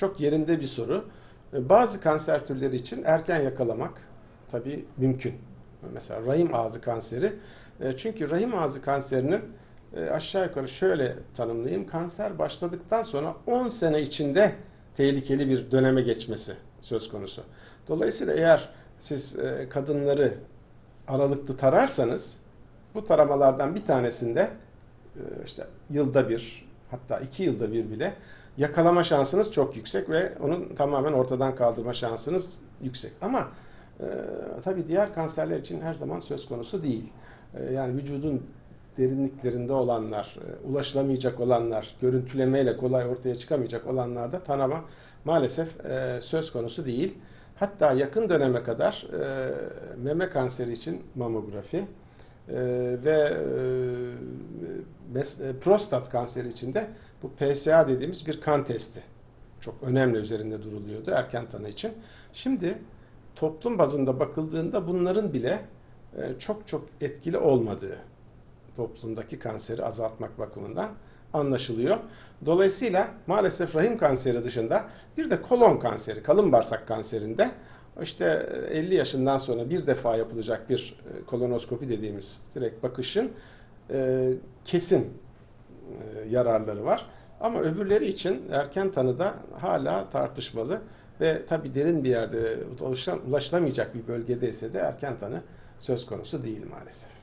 çok yerinde bir soru. E, Bazı kanser türleri için erken yakalamak tabii mümkün. Mesela rahim ağzı kanseri. E, Çünkü rahim ağzı kanserinin e, aşağı yukarı şöyle tanımlayayım. Kanser başladıktan sonra 10 sene içinde tehlikeli bir döneme geçmesi söz konusu. Dolayısıyla eğer siz kadınları aralıklı tararsanız bu taramalardan bir tanesinde işte yılda bir hatta iki yılda bir bile yakalama şansınız çok yüksek ve onun tamamen ortadan kaldırma şansınız yüksek. Ama e, tabii diğer kanserler için her zaman söz konusu değil. E, yani vücudun derinliklerinde olanlar, e, ulaşılamayacak olanlar, görüntülemeyle kolay ortaya çıkamayacak olanlarda tanama maalesef e, söz konusu değil. Hatta yakın döneme kadar e, meme kanseri için mamografi ve e, e, prostat kanseri için de bu PSA dediğimiz bir kan testi. Çok önemli üzerinde duruluyordu erken tanı için. Şimdi toplum bazında bakıldığında bunların bile e, çok çok etkili olmadığı toplumdaki kanseri azaltmak bakımından anlaşılıyor. Dolayısıyla maalesef rahim kanseri dışında bir de kolon kanseri, kalın bağırsak kanserinde işte 50 yaşından sonra bir defa yapılacak bir e, kolonoskopi dediğimiz direkt bakışın e, kesin e, yararları var. Ama öbürleri için erken tanıda hala tartışmalı ve tabi derin bir yerde ulaşılamayacak bir bölgedeyse de erken tanı söz konusu değil maalesef.